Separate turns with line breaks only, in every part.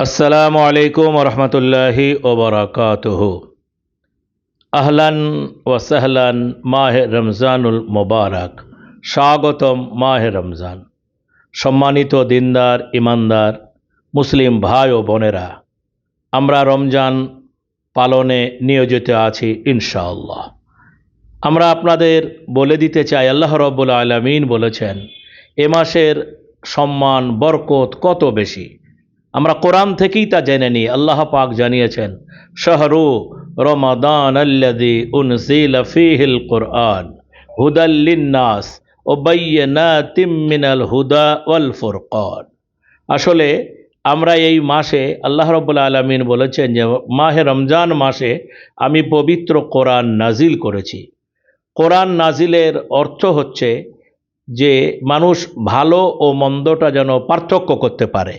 আসসালামু আলাইকুম রহমতুল্লাহি ওবরাকাতুহ। আহলান ওয়াসাহলান মাহে রমজানুল মোবারক। স্বাগতম মাহে রমজান। সম্মানিত দিনদার, ইমানদার, মুসলিম ভাই ও বোনেরা, আমরা রমজান পালনে নিয়োজিত আছি ইনশাআল্লাহ। আমরা আপনাদের বলে দিতে চাই, আল্লাহ রব্বুল আলমিন বলেছেন, এ মাসের সম্মান, বরকত কত বেশি? আমরা কোরআন থেকেই তা জেনে নিই। আল্লাহ পাক জানিয়েছেন, শাহরু রমাদান আল্লাদি উনজিল ফিহিল কোরআন হুদাল্লিন্নাস ও মিনাল হুদা ওয়াল ফুরকান। আসলে আমরা এই মাসে আল্লাহ রব্বুল আলমিন বলেছেন যে, মাহে রমজান মাসে আমি পবিত্র কোরআন নাজিল করেছি। কোরআন নাজিলের অর্থ হচ্ছে যে, মানুষ ভালো ও মন্দটা যেন পার্থক্য করতে পারে।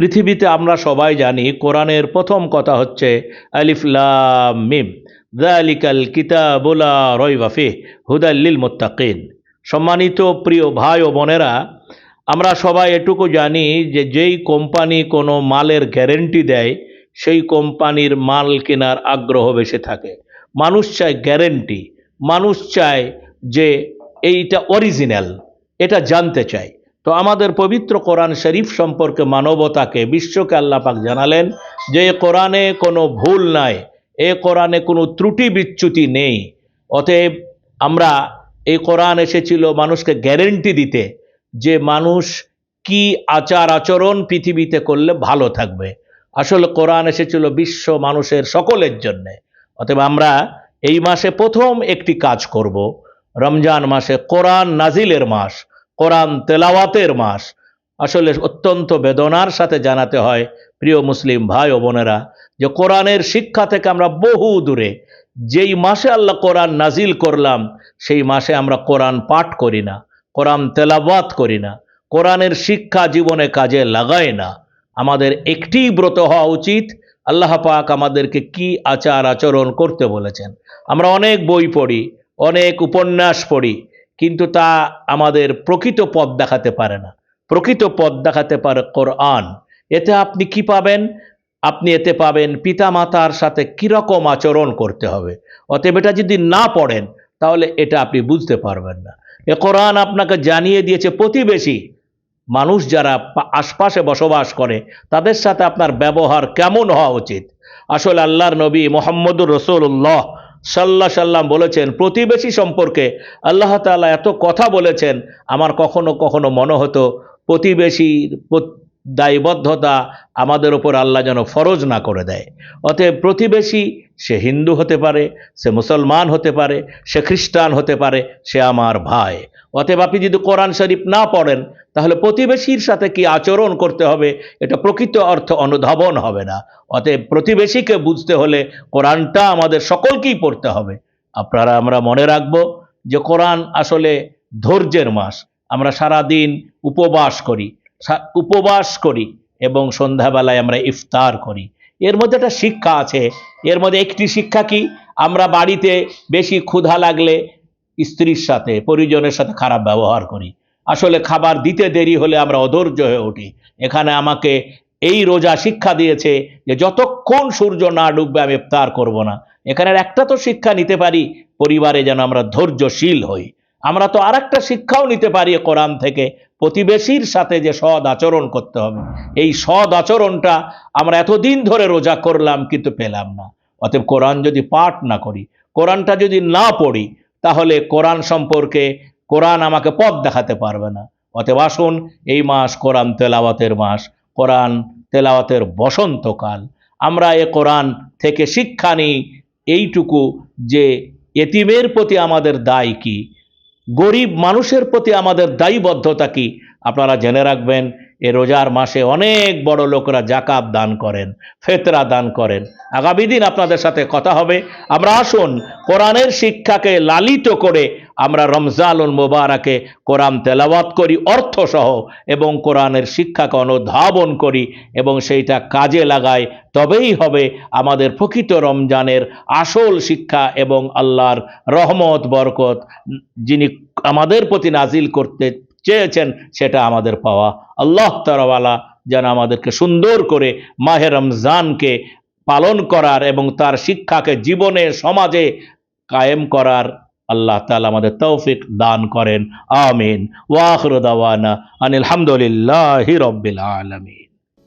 পৃথিবীতে আমরা সবাই জানি কোরআনের প্রথম কথা হচ্ছে আলিফলাম মিম। দালিকাল কিতাবুলা রয়বাফি হুদাল্লিল মোত্তাকিন। সম্মানিত প্রিয় ভাই ও বোনেরা, আমরা সবাই এটুকু জানি যে যেই কোম্পানি কোনো মালের গ্যারেন্টি দেয়, সেই কোম্পানির মাল কেনার আগ্রহ বেশি থাকে। মানুষ চায় গ্যারেন্টি, মানুষ চায় যে এইটা অরিজিনাল, এটা জানতে চায়। তো আমাদের পবিত্র কোরআন শরীফ সম্পর্কে মানবতাকে বিশ্বকে আল্লাপাক জানালেন যে এ কোরআনে কোনো ভুল নাই, এ কোরআনে কোনো ত্রুটি বিচ্যুতি নেই। অতএব আমরা এই কোরআন এসেছিল মানুষকে গ্যারেন্টি দিতে যে মানুষ কি আচার আচরণ পৃথিবীতে করলে ভালো থাকবে। আসলে কোরআন এসেছিল বিশ্ব মানুষের সকলের জন্যে। অতএব আমরা এই মাসে প্রথম একটি কাজ করব। রমজান মাসে কোরআন নাজিলের মাস। কোরআন তেলাওয়াতের মাস। আসলে অত্যন্ত বেদনার সাথে জানাতে হয় প্রিয় মুসলিম ভাই ও বোনেরা, যে কোরআনের শিক্ষা থেকে আমরা বহু দূরে। যেই মাসে আল্লাহ কোরআন নাজিল করলাম, সেই মাসে আমরা কোরআন পাঠ করি না, কোরআন তেলাওয়াত করি না, কোরআনের শিক্ষা জীবনে কাজে লাগাই না। আমাদের একটি ব্রত হওয়া উচিত, আল্লাহ পাক আমাদেরকে কি আচার আচরণ করতে বলেছেন। আমরা অনেক বই পড়ি, অনেক উপন্যাস পড়ি কিন্তু তা আমাদের প্রকৃত পথ দেখাতে পারে না। প্রকৃত পথ দেখাতে পারে কোরআন। এতে আপনি কি পাবেন? আপনি এতে পাবেন পিতা মাতার সাথে কীরকম আচরণ করতে হবে। অতএব এটা যদি না পড়েন, তাহলে এটা আপনি বুঝতে পারবেন না। এ কোরআন আপনাকে জানিয়ে দিয়েছে প্রতিবেশী। মানুষ যারা আশপাশে বসবাস করে, তাদের সাথে আপনার ব্যবহার কেমন হওয়া উচিত? আসলে আল্লাহর নবী মোহাম্মদুর রসুল্লাহ সাল্লাহ সাল্লাম বলেছেন, প্রতিবেশী সম্পর্কে আল্লাহ তাআলা এত কথা বলেছেন, আমার কখনো কখনো মনে হতো প্রতিবেশীর দায়বদ্ধতা আমাদের ওপর আল্লাহ যেন ফরজ না করে দেয়। অতএব প্রতিবেশী, সে হিন্দু হতে পারে, সে মুসলমান হতে পারে, সে খ্রিস্টান হতে পারে, সে আমার ভাই। অতএব আপনি যদি কোরআন শরীফ না পড়েন তাহলে প্রতিবেশীর সাথে কি আচরণ করতে হবে? এটা প্রকৃত অর্থ অনুধাবন হবে না। অতএব প্রতিবেশীকে বুঝতে হলে কোরআনটা আমাদের সকলকেই পড়তে হবে। আপনারা, আমরা মনে রাখব যে কোরআন আসলে ধৈর্যের মাস। আমরা সারা দিন উপবাস করি উপবাস করি এবং সন্ধ্যাবেলায় আমরা ইফতার করি। এর মধ্যে একটা শিক্ষা আছে। এর মধ্যে একটি শিক্ষা কি? আমরা বাড়িতে বেশি ক্ষুধা লাগলে স্ত্রীর সাথে, পরিজনের সাথে খারাপ ব্যবহার করি। আসলে খাবার দিতে দেরি হলে আমরা অধৈর্য হয়ে উঠি। এখানে আমাকে এই রোজা শিক্ষা দিয়েছে যে যতক্ষণ সূর্য না ডুববে আমি ইফতার করব না। এখানের একটা তো শিক্ষা নিতে পারি, পরিবারে যেন আমরা ধৈর্যশীল হই। আমরা তো আর একটা শিক্ষাও নিতে পারি কোরআন থেকে, প্রতিবেশীর সাথে যে সৎ আচরণ করতে হবে। এই সৎ আচরণটা আমরা এতদিন ধরে রোজা করলাম কিন্তু পেলাম না। অতএব কোরআন যদি পাঠ না করি, কোরআনটা যদি না পড়ি, তাহলে কোরআন সম্পর্কে কোরআন আমাকে পথ দেখাতে পারবে না। অতএব আসুন, এই মাস কোরআন তেলাওয়াতের মাস, কোরআন তেলাওয়াতের বসন্তকাল। আমরা এ কোরআন থেকে শিক্ষা নিই, এইটুকু যে এতিমের প্রতি আমাদের দায় কি, গরিব মানুষের প্রতি আমাদের দায়বদ্ধতা কি, আপনারা জেনে রাখবেন এ রোজার মাসে অনেক বড় লোকরা জাকাত দান করেন, ফেতরা দান করেন। আগামী দিন আপনাদের সাথে কথা হবে। আমরা আসুন, কোরআনের শিক্ষাকে লালিত করে আমরা রমজানুল মোবারকে কোরআন তেলাওয়াত করি, অর্থসহ, এবং কোরআনের শিক্ষাকে অনুধাবন করি এবং সেইটা কাজে লাগাই। তবেই হবে আমাদের প্রকৃত রমজানের আসল শিক্ষা এবং আল্লাহর রহমত, বরকত, যিনি আমাদের প্রতি নাজিল করতে চেয়েছেন, সেটা আমাদের পাওয়া। আল্লাহ তারাওয়ালা যেন আমাদেরকে সুন্দর করে মাহে রমজানকে পালন করার এবং তার শিক্ষাকে জীবনে, সমাজে কায়েম করার আল্লাহ তালা আমাদের তৌফিক দান করেন। আমিন। ওয়াহরুদানা আনিল হামদুলিল্লাহি রব্বিল আলামিন।